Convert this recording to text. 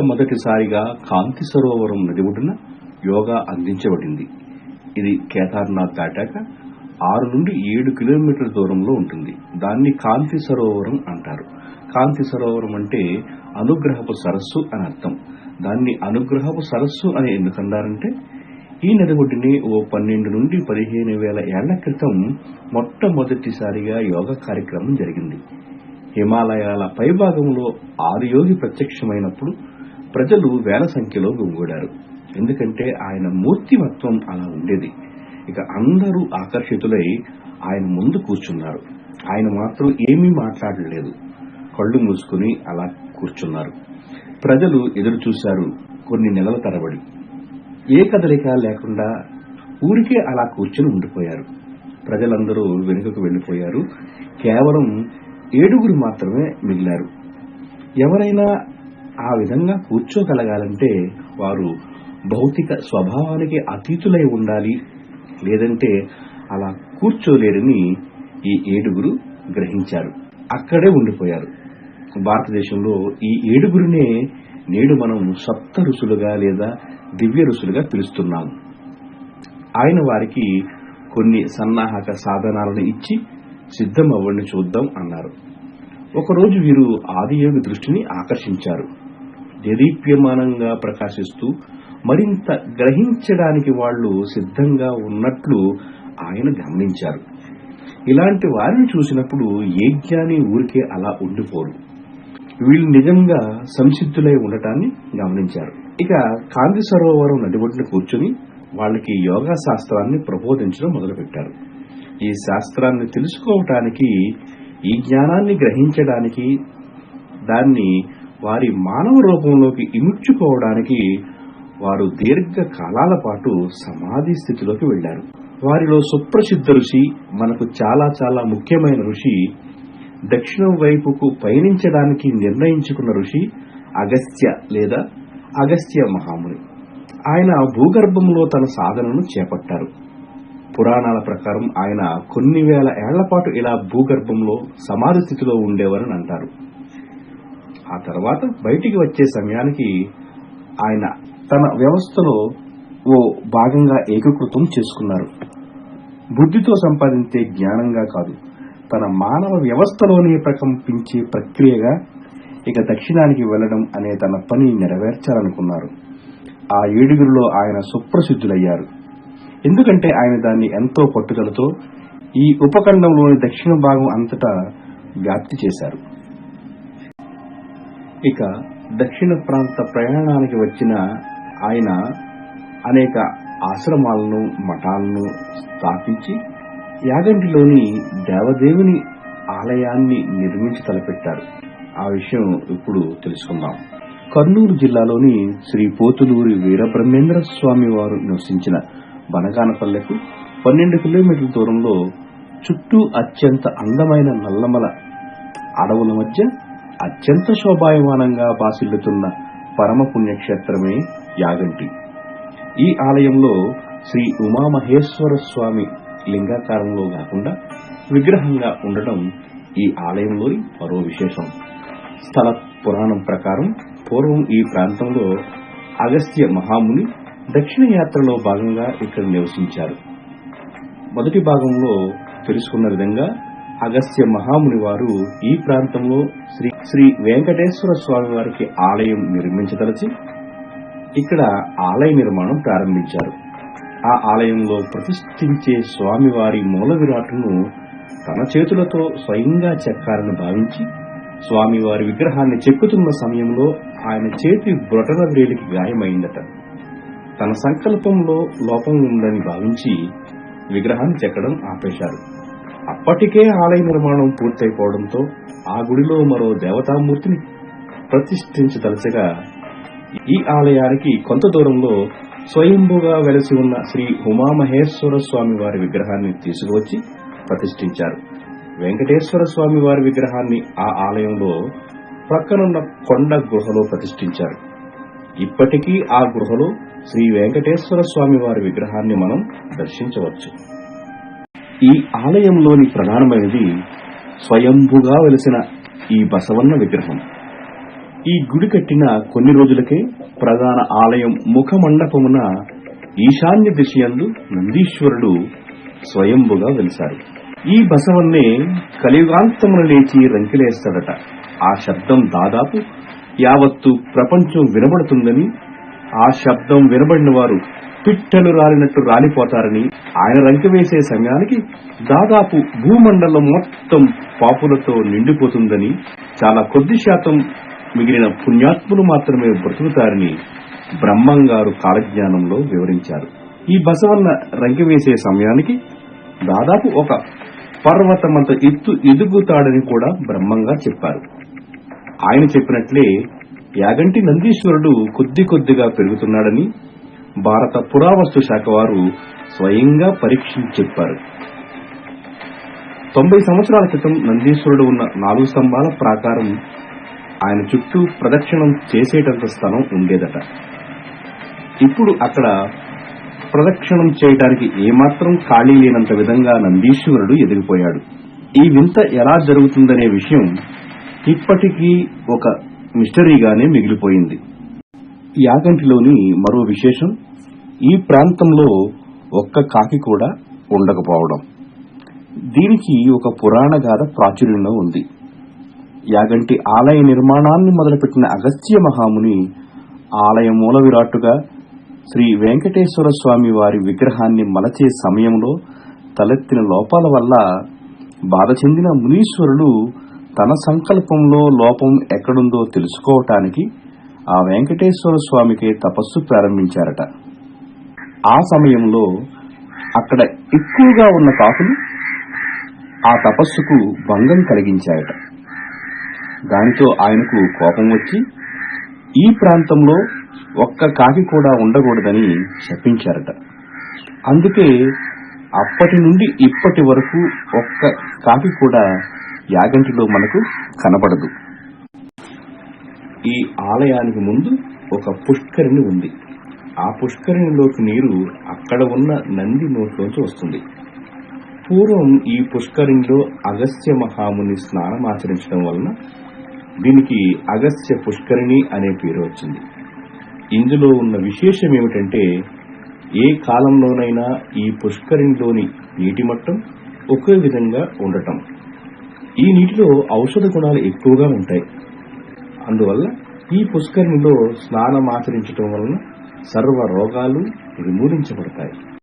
మొట్టమొదటిసారిగా కాంతి సరోవరం నది ఒడ్డున యోగా అందించబడింది. ఇది కేదార్నాథ్ దాటాక ఆరు నుండి ఏడు కిలోమీటర్ల దూరంలో ఉంటుంది. దాన్ని కాంతి సరోవరం అంటారు. కాంతి సరోవరం అంటే అనుగ్రహపు సరస్సు అని అర్థం. దాన్ని అనుగ్రహపు సరస్సు అని ఎందుకన్నారంటే ఈ నది ఒడ్డుని ఓ పన్నెండు నుండి పదిహేను వేల ఏళ్ళ క్రితం మొట్టమొదటిసారిగా యోగా కార్యక్రమం జరిగింది. హిమాలయాల పైభాగంలో యోగి ప్రత్యక్షమైనప్పుడు ప్రజలు వేల సంఖ్యలో గుమిగూడారు ఎందుకంటే ఆయన మూర్తిమత్వం అలా ఉండేది. ఇక అందరూ ఆకర్షితులై ఆయన ముందు కూర్చున్నారు. ఆయన మాత్రం ఏమీ మాట్లాడలేదు. కళ్ళు మూసుకుని అలా కూర్చున్నారు. ప్రజలు ఎదురు చూశారు కొన్ని నెలల తరబడి. ఏ కదలిక లేకుండా ఊరికే అలా కూర్చుని ఉండిపోయారు. ప్రజలందరూ వెనుకకు వెళ్ళిపోయారు కేవలం ఏడుగురు మాత్రమే మిగిలారు. ఎవరైనా ఆ విధంగా కూర్చోగలగాలంటే వారు భౌతిక స్వభావానికి అతీతులై ఉండాలి. లేదంటే అలా కూర్చోలేరని ఈ ఏడుగురు గ్రహించారు. అక్కడే ఉండిపోయారు. భారతదేశంలో ఈ ఏడుగురినే నేడు మనం సప్త ఋషులుగా లేదా దివ్య ఋషులుగా పిలుస్తున్నాం. ఆయన వారికి కొన్ని సన్నాహక సాధనాలను ఇచ్చి సిద్ధం అవ్వండి చూద్దాం అన్నారు. ఒకరోజు వీరు ఆదియోగి దృష్టిని ఆకర్షించారు. దేదీప్యమానంగా ప్రకాశిస్తూ మరింత గ్రహించడానికి వాళ్ళు సిద్ధంగా ఉన్నట్లు ఆయన గమనించారు. ఇలాంటి వారిని చూసినప్పుడు ఏ జ్ఞాని ఊరికే అలా ఉండిపోరు. వీళ్ళు నిజంగా సంసిద్ధులై ఉండటాన్ని గమనించారు. ఇక కాంతి సరోవరం నడిబొడ్డున కూర్చుని వాళ్ళకి యోగా శాస్త్రాన్ని ప్రబోధించడం మొదలుపెట్టారు. ఈ శాస్త్రాన్ని తెలుసుకోవటానికి ఈ జ్ఞానాన్ని గ్రహించడానికి దాన్ని వారి మానవ రూపంలోకి ఇముడ్చుకోవడానికి వారు దీర్ఘ కాలాల పాటు సమాధి స్థితిలోకి వెళ్ళారు వారిలో సుప్రసిద్ధ ఋషి మనకు చాలా చాలా ముఖ్యమైన ఋషి దక్షిణం వైపుకు పయనించడానికి నిర్ణయించుకున్న ఋషి అగస్త్య లేదా అగస్త్య మహాముని. ఆయన భూగర్భంలో తన సాధనను చేపట్టారు. పురాణాల ప్రకారం ఆయన కొన్ని వేల ఏళ్ళ పాటు ఇలా భూగర్భంలో సమాధి స్థితిలో ఉండేవారని అంటారు. ఆ తర్వాత బయటికి వచ్చే సమయానికి ఆయన తన వ్యవస్థలో ఓ భాగంగా ఏకీకృతం చేసుకున్నారు. బుద్ధితో సంపాదించే జ్ఞానంగా కాదు తన మానవ వ్యవస్థలోనే ప్రకంపించే ప్రక్రియగా ఇక దక్షిణానికి వెళ్ళడం అనే తన పని నెరవేర్చాలనుకున్నారు. ఆ ఏడుగురిలో ఆయన సుప్రసిద్ధులయ్యారు. ఎందుకంటే ఆయన దాన్ని ఎంతో పట్టుదలతో ఈ ఉపఖండంలోని దక్షిణ భాగం అంతటా వ్యాప్తి చేశారు. ఇక దక్షిణ ప్రాంత ప్రయాణానికి వచ్చిన ఆయన అనేక ఆశ్రమాలను మఠాలను స్థాపించి యాగంటిలోని దేవదేవుని ఆలయాన్ని నిర్మించి తలపెట్టారు. ఆ విషయం ఇప్పుడు తెలుసుకుందాం. కర్నూలు జిల్లాలోని శ్రీ పోతులూరి వీరబ్రహ్మేంద్ర స్వామి వారు నివసించిన బనగానపల్లెకు పన్నెండు కిలోమీటర్ల దూరంలో చుట్టూ అత్యంత అందమైన నల్లమల అడవుల మధ్య అత్యంత శోభాయమానంగా బాసిల్లుతున్న పరమ పుణ్యక్షేత్రమే యాగంటి. ఈ ఆలయంలో శ్రీ ఉమామహేశ్వర స్వామి లింగాకారంలో కాకుండా విగ్రహంగా ఉండటం ఈ ఆలయంలోని మరో విశేషం. స్థల పురాణం ప్రకారం పూర్వం ఈ ప్రాంతంలో అగస్త్య మహాముని దక్షిణ యాత్రలో భాగంగా ఇక్కడ నివసించారు. మొదటి భాగంలో తెలుసుకున్న విధంగా అగస్త్య మహాముని వారు ఈ ప్రాంతంలో శ్రీ శ్రీ వెంకటేశ్వర స్వామి వారికి ఆలయం నిర్మించదలచి ఇక్కడ ఆలయ నిర్మాణం ప్రారంభించారు. ఆ ఆలయంలో ప్రతిష్ఠించే స్వామివారి మూల విరాటును తన చేతులతో స్వయంగా చెక్కాలని భావించి స్వామివారి విగ్రహాన్ని చెక్కుతున్న సమయంలో ఆయన చేతి బ్రొటన వ్రేలికి గాయమైందట. తన సంకల్పంలో లోపం ఉందని భావించి విగ్రహాన్ని చెక్కడం ఆపేశారు. అప్పటికే ఆలయ నిర్మాణం పూర్తయిపోవడంతో ఆ గుడిలో మరో దేవతామూర్తిని ప్రతిష్ఠించదలచగా ఈ ఆలయానికి కొంత దూరంలో స్వయంభుగా వెలసి ఉన్న శ్రీ ఉమామహేశ్వర స్వామి వారి విగ్రహాన్ని తీసుకువచ్చి ప్రతిష్ఠించారు. వెంకటేశ్వర స్వామి వారి విగ్రహాన్ని ఆ ఆలయంలో ప్రక్కనున్న కొండ గుహలో ప్రతిష్ఠించారు. ఇప్పటికీ ఆ గుహలో శ్రీ వెంకటేశ్వర స్వామి వారి విగ్రహాన్ని మనం దర్శించవచ్చు. ఈ ఆలయంలోని ప్రధానమైనది స్వయంభుగా వెలిసిన ఈ బసవన్న విగ్రహం. ఈ గుడి కట్టిన కొన్ని రోజులకే ప్రధాన ఆలయం ముఖ మండపమున ఈశాన్య దిశయందు నందీశ్వరుడు స్వయంభుగా వెలిశారు. ఈ బసవన్నే కలియుగాంతమున లేచి రంకిలేస్తాడట. ఆ శబ్దం దాదాపు యావత్తు ప్రపంచం వినబడుతుందని ఆ శబ్దం వినబడిన వారు పిట్టలు రాలినట్టు రాలిపోతారని ఆయన రంకివేసే సమయానికి దాదాపు భూమండలం మొత్తం పాపులతో నిండిపోతుందని చాలా కొద్ది శాతం మిగిలిన పుణ్యాత్ములు మాత్రమే బ్రతుకుతారని బ్రహ్మంగారు కాలజ్ఞానంలో వివరించారు. ఈ బసవన్న రంకివేసే సమయానికి దాదాపు ఒక పర్వతమంత ఎత్తు ఎదుగుతాడని కూడా బ్రహ్మంగా చెప్పారు. ఆయన చెప్పినట్లే యాగంటి నందీశ్వరుడు కొద్ది కొద్దిగా పెరుగుతున్నాడని భారత పురావస్తు శాఖ వారు స్వయంగా పరీక్షించి చెప్పారు. తొంభై సంవత్సరాల క్రితం నందీశ్వరుడు ఉన్న నాలుగు స్తంభాల ప్రాకారం ఆయన చుట్టూ ప్రదక్షిణం చేసేటంత స్థలం ఉండేదట. ఇప్పుడు అక్కడ ప్రదక్షిణం చేయడానికి ఏమాత్రం ఖాళీ లేనంత విధంగా నందీశ్వరుడు ఎదిగిపోయాడు. ఈ వింత ఎలా జరుగుతుందనే విషయం ఇప్పటికీ ఒక మిస్టరీగానే మిగిలిపోయింది. యాగంటిలోని మరో విశేషం ఈ ప్రాంతంలో ఒక్క కాకి కూడా ఉండకపోవడం. దీనికి ఒక పురాణ గాథ ప్రాచుర్యంలో ఉంది. యాగంటి ఆలయ నిర్మాణాన్ని మొదలుపెట్టిన అగస్త్య మహాముని ఆలయ మూల విరాట్టుగా శ్రీ వెంకటేశ్వర స్వామి వారి విగ్రహాన్ని మలచే సమయంలో తలెత్తిన లోపాల వల్ల బాధ చెందిన మునీశ్వరులు తన సంకల్పంలో లోపం ఎక్కడుందో తెలుసుకోవటానికి ఆ వెంకటేశ్వర స్వామికే తపస్సు ప్రారంభించారట. ఆ సమయంలో అక్కడ ఎక్కువగా ఉన్న కాకులు ఆ తపస్సుకు భంగం కలిగించాయట. దానితో ఆయనకు కోపం వచ్చి ఈ ప్రాంతంలో ఒక్క కాకి కూడా ఉండకూడదని శపించారట అందుకే అప్పటి నుండి ఇప్పటి వరకు ఒక్క కాకి కూడా యాగంటిలో మనకు కనబడదు. ఈ ఆలయానికి ముందు ఒక పుష్కరిణి ఉంది. ఆ పుష్కరిణిలోకి నీరు అక్కడ ఉన్న నంది నోట్లోంచి వస్తుంది. పూర్వం ఈ పుష్కరిణిలో అగస్త్య మహాముని స్నానం ఆచరించడం వలన దీనికి అగస్త్య పుష్కరిణి అనే పేరు వచ్చింది. ఇందులో ఉన్న విశేషం ఏమిటంటే ఏ కాలంలోనైనా ఈ పుష్కరిణిలోని నీటి మట్టం ఒకే విధంగా ఉండటం. ఈ నీటిలో ఔషధ గుణాలు ఎక్కువగా ఉంటాయి. అందువల్ల ఈ పుష్కరిణిలో స్నానం ఆచరించడం వలన సర్వ రోగాలు నిర్మూలించబడతాయి.